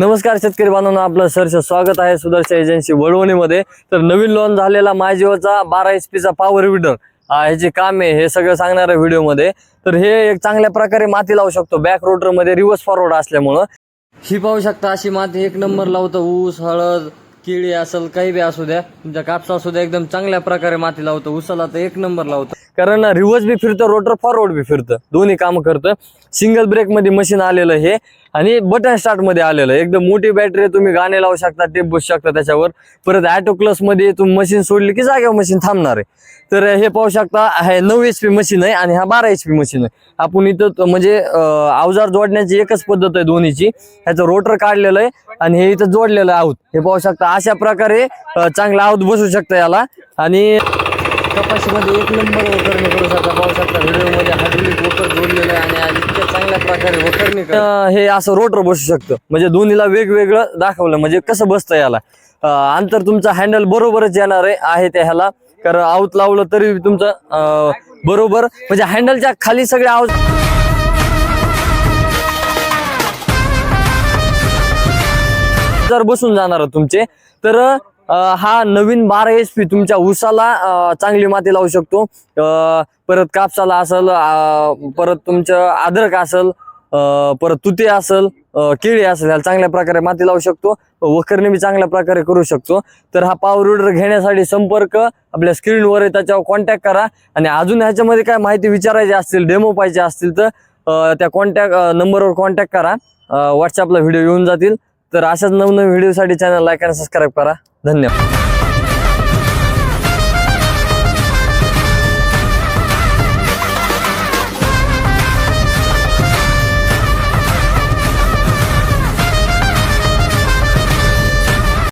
नमस्कार शेतकरी बांधवांना आपलं सरस स्वागत आहे सुदर्शन एजन्सी वडवणीमध्ये तर नवीन लॉन्च झालेला माझीवचा बारा एच पीचा पॉवर विडर ह्याचे काम आहे हे सगळं सांगणार आहे व्हिडिओमध्ये. तर हे एक चांगल्या प्रकारे माती लावू शकतो. बॅक रोटरमध्ये रिव्हर्स फॉरवर्ड असल्यामुळं. ही पाहू शकता अशी माती एक नंबर लावतं ऊस हळद केळी असेल काही बी असू द्या. तुमच्या कापसा असू द्या एकदम चांगल्या प्रकारे माती लावतो. उसाला तर एक नंबर लावतो कारण रिव्हर्स बी फिरतं रोटर फॉरवर्ड बी फिरतं. दोन्ही काम करतं. सिंगल ब्रेकमध्ये मशीन आलेलं हे आणि बटन स्टार्टमध्ये आलेलं. आहे. एकदम मोठी बॅटरी तुम्ही गाणे लावू शकता टेप बसू शकता त्याच्यावर. परत ॲटो क्लसमध्ये तुम्ही मशीन सोडली की जागेवर मशीन थांबणार आहे. तर हे पाहू शकता हे नऊ एच पी मशीन आहे आणि हा बारा एच पी मशीन आहे. आपण इथं म्हणजे अवजार जोडण्याची एकच पद्धत आहे दोन्हीची. ह्याचं रोटर काढलेलं आहे आणि हे इथं जोडलेलं आहोत हे पाहू शकता अशा प्रकारे चांगला आऊत बसू शकता याला. आणि कपाशीमध्ये एक नंबर वखरणी करू शकता पाहू शकता. व्हिडिओमध्ये हायड्रोलिक वखर जोडलेलं आहे आणि इतक्या चांगल्या प्रकारे वखरणी कर- अं, हे असं रोटर बसू शकतं. म्हणजे दोन्हीला वेगवेगळं दाखवलं. म्हणजे कसं बसतं याला? अं, अंतर तुमचं हँडल बरोबरच येणार आहे आहे त्या ह्याला. कारण आऊत लावलं तरी तुमचं अं, बरोबर. म्हणजे हँडलच्या खाली सगळे आऊत जर बसून जाणार तुमचे तर हा नवीन बारा एच पी तुमच्या ऊसाला चांगली माती लावू शकतो. परत कापसाला असल परत तुमचं अद्रक असल परत तुते असल केळी असेल ह्याला चांगल्या प्रकारे माती लावू शकतो. वखरणी बी चांगल्या प्रकारे करू शकतो. तर हा पावर विडर घेण्यासाठी संपर्क आपल्या स्क्रीनवर त्याच्यावर कॉन्टॅक्ट करा. आणि अजून ह्याच्यामध्ये काय माहिती विचारायची असतील डेमो पाहिजे असतील तर त्या कॉन्टॅक्ट नंबरवर कॉन्टॅक्ट करा. व्हॉट्सअपला व्हिडिओ येऊन जातील. तर अशाच नवनवीन व्हिडिओसाठी चॅनल लाईक आणि सबस्क्राईब करा. धन्यवाद.